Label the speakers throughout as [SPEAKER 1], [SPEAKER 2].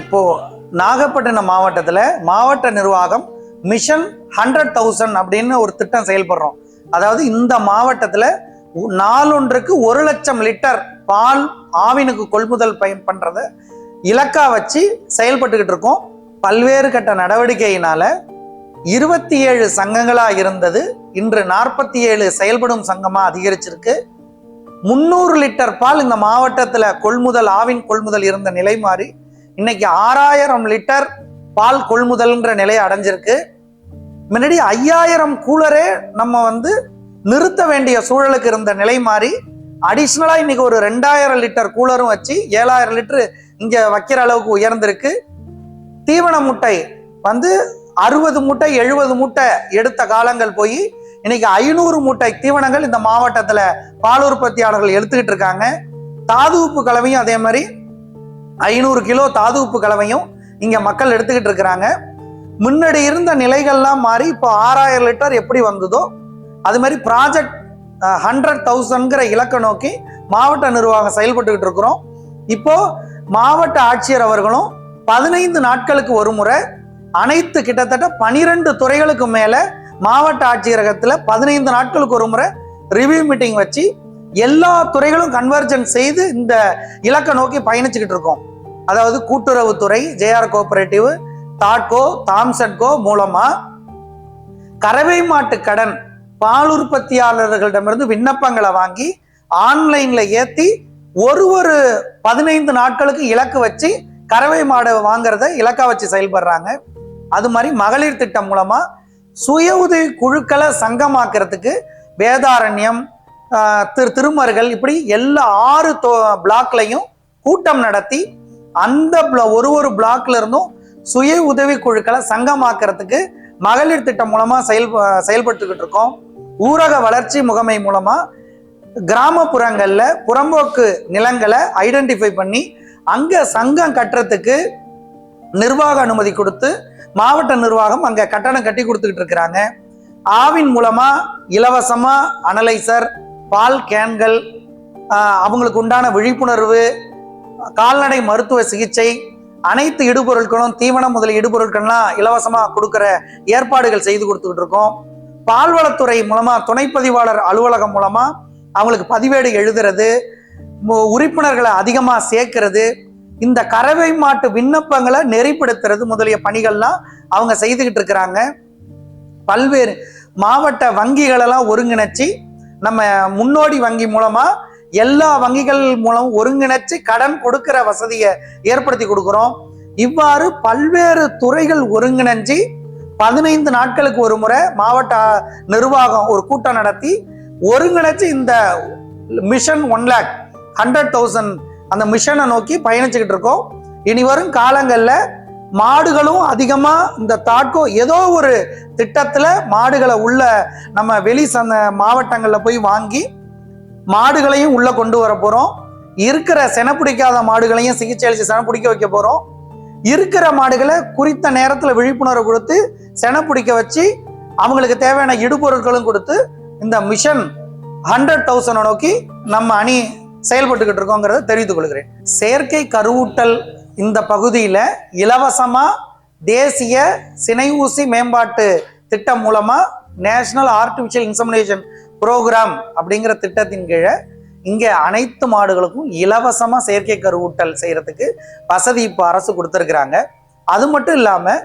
[SPEAKER 1] இப்போ நாகப்பட்டினம் மாவட்டத்தில் மாவட்ட நிர்வாகம் மிஷன் ஹண்ட்ரட் தௌசண்ட் அப்படின்னு ஒரு திட்டம் செயல்படுறோம். அதாவது இந்த மாவட்டத்தில் நாளொன்றுக்கு ஒரு லட்சம் லிட்டர் பால் ஆவினுக்கு கொள்முதல் பயன் பண்ணுறத இலக்கா வச்சு செயல்பட்டுக்கிட்டு இருக்கோம். பல்வேறு கட்ட நடவடிக்கையினால இருபத்தி ஏழு சங்கங்களாக இருந்தது. இன்று நாற்பத்தி ஏழு செயல்படும் சங்கமாக அதிகரிச்சிருக்கு. முந்நூறு லிட்டர் பால் இந்த மாவட்டத்தில் கொள்முதல் ஆவின் கொள்முதல் இருந்த நிலை மாறி இன்னைக்கு ஆறாயிரம் லிட்டர் பால் கொள்முதல்ன்ற நிலையை அடைஞ்சிருக்கு. முன்னாடி ஐயாயிரம் கூலரே நம்ம வந்து நிறுத்த வேண்டிய சூழலுக்கு இருந்த நிலை மாறி அடிஷ்னலாக இன்னைக்கு ஒரு ரெண்டாயிரம் லிட்டர் கூலரும் வச்சு ஏழாயிரம் லிட்டரு இங்கே வைக்கிற அளவுக்கு உயர்ந்திருக்கு. தீவன முட்டை வந்து அறுபது மூட்டை எழுபது மூட்டை எடுத்த காலங்கள் போய் இன்னைக்கு ஐநூறு மூட்டை தீவனங்கள் இந்த மாவட்டத்தில் பால் உற்பத்தியாளர்கள் எடுத்துக்கிட்டு இருக்காங்க. தாது உப்பு கலவையும் அதே மாதிரி ஐநூறு கிலோ தாது உப்பு கலவையும் இங்க மக்கள் எடுத்துக்கிட்டு இருக்கிறாங்க. முன்னாடி இருந்த நிலைகள்லாம் மாறி இப்போ ஆறாயிரம் லிட்டர் எப்படி வந்ததோ அது மாதிரி ப்ராஜெக்ட் ஹண்ட்ரட் தௌசண்ட்ங்கிற இலக்கை நோக்கி மாவட்ட நிர்வாகம் செயல்பட்டுக்கிட்டு இருக்கிறோம். இப்போ மாவட்ட ஆட்சியர் அவர்களும் பதினைந்து நாட்களுக்கு ஒரு முறை அனைத்து கிட்டத்தட்ட பனிரெண்டு துறைகளுக்கு மேலே மாவட்ட ஆட்சியரகத்தில் பதினைந்து நாட்களுக்கு ஒரு முறை ரிவ்யூ மீட்டிங் வச்சு எல்லா துறைகளும் கன்வர்ஜன் செய்து இந்த இலக்கை நோக்கி பயணிச்சுக்கிட்டு இருக்கோம். அதாவது கூட்டுறவுத்துறை ஜேஆர் கோஆபரேட்டிவ் தாட்கோ தாம்சன்கோ மூலமா கறவை மாட்டு கடன் பால் உற்பத்தியாளர்களிடமிருந்து விண்ணப்பங்களை வாங்கி ஆன்லைன்ல ஏத்தி ஒரு ஒரு பதினைந்து நாட்களுக்கு இலக்கு வச்சு கறவை மாடு வாங்குறத இலக்கா வச்சு செயல்படுறாங்க. அது மாதிரி மகளிர் திட்டம் மூலமா சுய உதவி குழுக்களை சங்கமாக்குறதுக்கு வேதாரண்யம் திரு திருமர்கள் இப்படி எல்லா ஆறு தோ- பிளாக்லையும் கூட்டம் நடத்தி அந்த ஒரு ஒரு பிளாக்ல இருந்தும் சுய உதவி குழுக்களை சங்கமாக்குறதுக்கு மகளிர் திட்டம் மூலமா செயல் செயல்பட்டுக்கிட்டு இருக்கோம் ஊரக வளர்ச்சி முகமை மூலமா கிராமப்புறங்களில் புறம்போக்கு நிலங்களை ஐடென்டிஃபை பண்ணி அங்கே சங்கம் கட்டுறதுக்கு நிர்வாக அனுமதி கொடுத்து மாவட்ட நிர்வாகம் அங்கே கட்டணம் கட்டி கொடுத்துக்கிட்டு இருக்கிறாங்க. ஆவின் மூலமாக இலவசமாக அனலைசர் பால் கேன்கள் அவங்களுக்கு உண்டான விழிப்புணர்வு கால்நடை மருத்துவ சிகிச்சை அனைத்து இடுபொருட்களும் தீவனம் முதல் இடுபொருட்கள்லாம் இலவசமாக கொடுக்குற ஏற்பாடுகள் செய்து கொடுத்துக்கிட்டு இருக்கோம். பால்வளத்துறை மூலமாக துணைப்பதிவாளர் அலுவலகம் மூலமாக அவங்களுக்கு பதிவேடு எழுதுறது உறுப்பினர்களை அதிகமாக சேர்க்கிறது இந்த கறவை மாட்டு விண்ணப்பங்களை நெறிப்படுத்துறது முதலிய பணிகள்லாம் அவங்க செய்துக்கிட்டு இருக்கிறாங்க. பல்வேறு மாவட்ட வங்கிகளெல்லாம் ஒருங்கிணைச்சு நம்ம முன்னோடி வங்கி மூலமா எல்லா வங்கிகள் மூலம் ஒருங்கிணைச்சு கடன் கொடுக்கிற வசதியை ஏற்படுத்தி கொடுக்குறோம். இவ்வாறு பல்வேறு துறைகள் ஒருங்கிணைஞ்சு பதினைந்து நாட்களுக்கு ஒரு முறை மாவட்ட நிர்வாகம் ஒரு கூட்டம் நடத்தி ஒருங்கிணைச்சு இந்த mission one lakh hundred thousand அந்த மிஷனை நோக்கி பயணிச்சுக்கிட்டு இருக்கோம். இனி வரும் காலங்களில் மாடுகளும் அதிகமாக இந்த தாட்கோ ஏதோ ஒரு திட்டத்தில் மாடுகளை உள்ள நம்ம வெளி சந்த மாவட்டங்களில் போய் வாங்கி மாடுகளையும் உள்ளே கொண்டு வர போகிறோம் இருக்கிற சென பிடிக்காத மாடுகளையும் சிகிச்சை அளித்து செனப்பிடிக்க வைக்க போகிறோம் இருக்கிற மாடுகளை குறித்த நேரத்தில் விழிப்புணர்வு கொடுத்து சென பிடிக்க வச்சு அவங்களுக்கு தேவையான இடுபொருட்களும் கொடுத்து இந்த மிஷன் ஹண்ட்ரட் தௌசண்டை நோக்கி நம்ம அணி செயல்பட்டுக்கிட்டு இருக்கோங்கிறத தெரிவித்துக் கொள்கிறேன். செயற்கை கருவூட்டல் இந்த பகுதியில் இலவசமாக தேசிய சினை ஊசி மேம்பாட்டு திட்டம் மூலமாக நேஷனல் ஆர்டிஃபிஷியல் இன்சமினேஷன் ப்ரோக்ராம் அப்படிங்கிற திட்டத்தின் கீழே இங்கே அனைத்து மாடுகளுக்கும் இலவசமாக செயற்கை கருவூட்டல் செய்கிறதுக்கு வசதி இப்போ அரசு கொடுத்துருக்குறாங்க. அது மட்டும் இல்லாமல்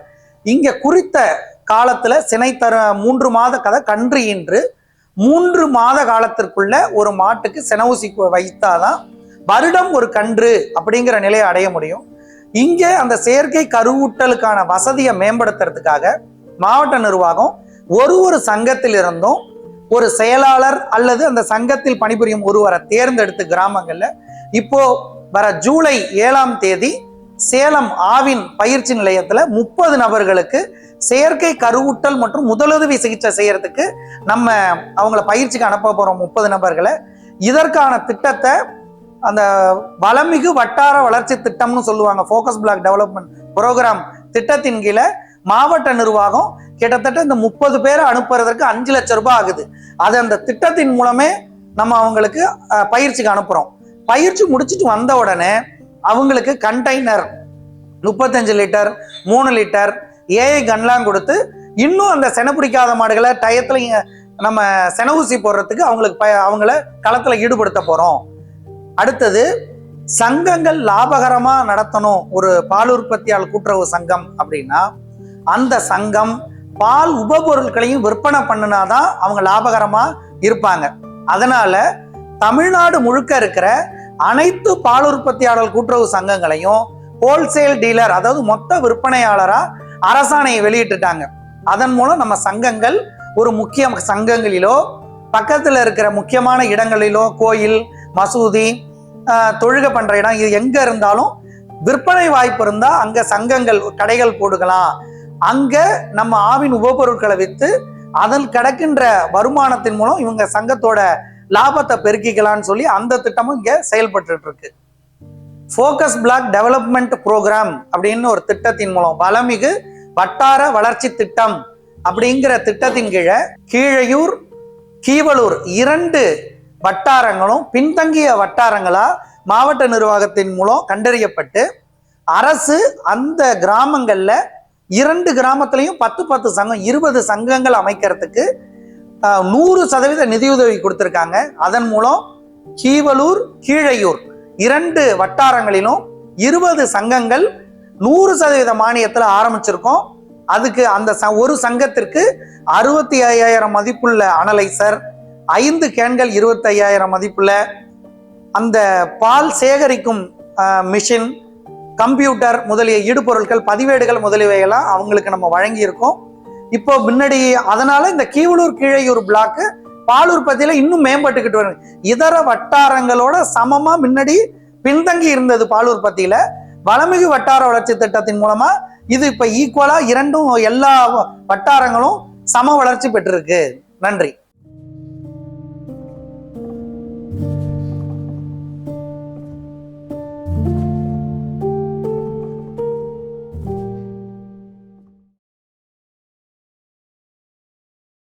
[SPEAKER 1] இங்கே குறித்த காலத்தில் சினை தர மூன்று மாத கதை கன்று இன்று மூன்று மாத காலத்திற்குள்ள ஒரு மாட்டுக்கு சென ஊசி வைத்தாதான் வருடம் ஒரு கன்று அப்படிங்கிற நிலையை அடைய முடியும். இங்கே அந்த செயற்கை கருவூட்டலுக்கான வசதியை மேம்படுத்துறதுக்காக மாவட்ட நிர்வாகம் ஒரு ஒரு சங்கத்தில் இருந்தும் ஒரு செயலாளர் அல்லது அந்த சங்கத்தில் பணிபுரியும் ஒருவரை தேர்ந்தெடுத்து கிராமங்களில் இப்போ வர ஜூலை ஏழாம் தேதி சேலம் ஆவின் பயிற்சி நிலையத்தில் முப்பது நபர்களுக்கு செயற்கை கருவூட்டல் மற்றும் முதலுதவி சிகிச்சை செய்யறதுக்கு நம்ம அவங்கள பயிற்சிக்கு அனுப்ப போகிறோம் முப்பது நபர்களை. இதற்கான திட்டத்தை அந்த வளமிகு வட்டார வளர்ச்சி திட்டம்னு சொல்லுவாங்க ஃபோக்கஸ் பிளாக் டெவலப்மெண்ட் ப்ரோக்ராம் திட்டத்தின் கீழே மாவட்ட நிர்வாகம் கிட்டத்தட்ட இந்த முப்பது பேரை அனுப்புறதற்கு அஞ்சு லட்சம் ரூபாய் ஆகுது. அது அந்த திட்டத்தின் மூலமே நம்ம அவங்களுக்கு பயிற்சிக்கு அனுப்புறோம். பயிற்சி முடிச்சுட்டு வந்த உடனே அவங்களுக்கு கண்டெய்னர் முப்பத்தஞ்சு லிட்டர் மூணு லிட்டர் ஏஐ கன்லாம் கொடுத்து இன்னும் அந்த செனை பிடிக்காத மாடுகளை டயத்தில் நம்ம சென ஊசி போடுறதுக்கு அவங்களுக்கு ப அவங்கள களத்தில் ஈடுபடுத்த போகிறோம் அடுத்தது சங்கங்கள் லாபகரமாக நடத்தணும். ஒரு பால் உற்பத்தியாளர் கூட்டுறவு சங்கம் அப்படின்னா அந்த சங்கம் பால் உபபொருட்களையும் விற்பனை பண்ணினாதான் அவங்க லாபகரமாக இருப்பாங்க. அதனால தமிழ்நாடு முழுக்க இருக்கிற அனைத்து பால் உற்பத்தியாளர் கூட்டுறவு சங்கங்களையும் ஹோல்சேல் டீலர் அதாவது மொத்த விற்பனையாளராக அரசாணையை வெளியிட்டுட்டாங்க அதன் மூலம் நம்ம சங்கங்கள் ஒரு முக்கிய சங்கங்களிலோ பக்கத்தில் இருக்கிற முக்கியமான இடங்களிலோ கோயில் மசூதி தொழுக பண்ணுற பண்ற இடம் இது எங்க இருந்தாலும் விற்பனை வாய்ப்பு இருந்தா அங்க சங்கங்கள் கடைகள் போடுக்கலாம். அங்க நம்ம ஆவின் உபபொருட்களை வித்து அதில் கிடக்கின்ற வருமானத்தின் மூலம் இவங்க சங்கத்தோட லாபத்தை பெருக்கிக்கலாம்னு சொல்லி அந்த திட்டமும் இங்க செயல்பட்டு இருக்கு. ஃபோக்கஸ் பிளாக் டெவலப்மெண்ட் ப்ரோக்ராம் அப்படின்னு ஒரு திட்டத்தின் மூலம் வளமிகு வட்டார வளர்ச்சி திட்டம் அப்படிங்கிற திட்டத்தின் கீழே கீழையூர் கீவலூர் இரண்டு வட்டாரங்களும் பின்தங்கிய வட்டாரங்களா மாவட்ட நிர்வாகத்தின் மூலம் கண்டறியப்பட்டு அரசு அந்த கிராமங்களில் இரண்டு கிராமத்திலையும் பத்து பத்து சங்கம் இருபது சங்கங்கள் அமைக்கிறதுக்கு நூறு சதவீத நிதியுதவி கொடுத்துருக்காங்க. அதன் மூலம் கீவலூர் கீழையூர் இரண்டு வட்டாரங்களிலும் இருபது சங்கங்கள் நூறு சதவீத மானியத்தில் ஆரம்பிச்சிருக்கோம். அதுக்கு அந்த ச- ஒரு சங்கத்திற்கு அறுபத்தி ஐயாயிரம் மதிப்புள்ள அனலைசர் ஐந்து கேன்கள் இருபத்தி ஐயாயிரம் மதிப்புள்ள அந்த பால் சேகரிக்கும் மிஷின் கம்ப்யூட்டர் முதலிய இடுபொருட்கள் பதிவேடுகள் முதலியவையெல்லாம் அவங்களுக்கு நம்ம வழங்கியிருக்கோம். இப்போ முன்னாடி அதனால இந்த கீவலூர் கீழையூர் பிளாக்கு பால் உற்பத்தியில இன்னும் மேம்பட்டுக்கிட்டு வருது. இதர வட்டாரங்களோட சமமா முன்னாடி பின்தங்கி இருந்தது பால் உற்பத்தியில. வளமிகு வட்டார வளர்ச்சி திட்டத்தின் மூலமா இது இப்ப ஈக்குவலா இரண்டும் எல்லா வட்டாரங்களும் சம வளர்ச்சி பெற்றிருக்கு. நன்றி.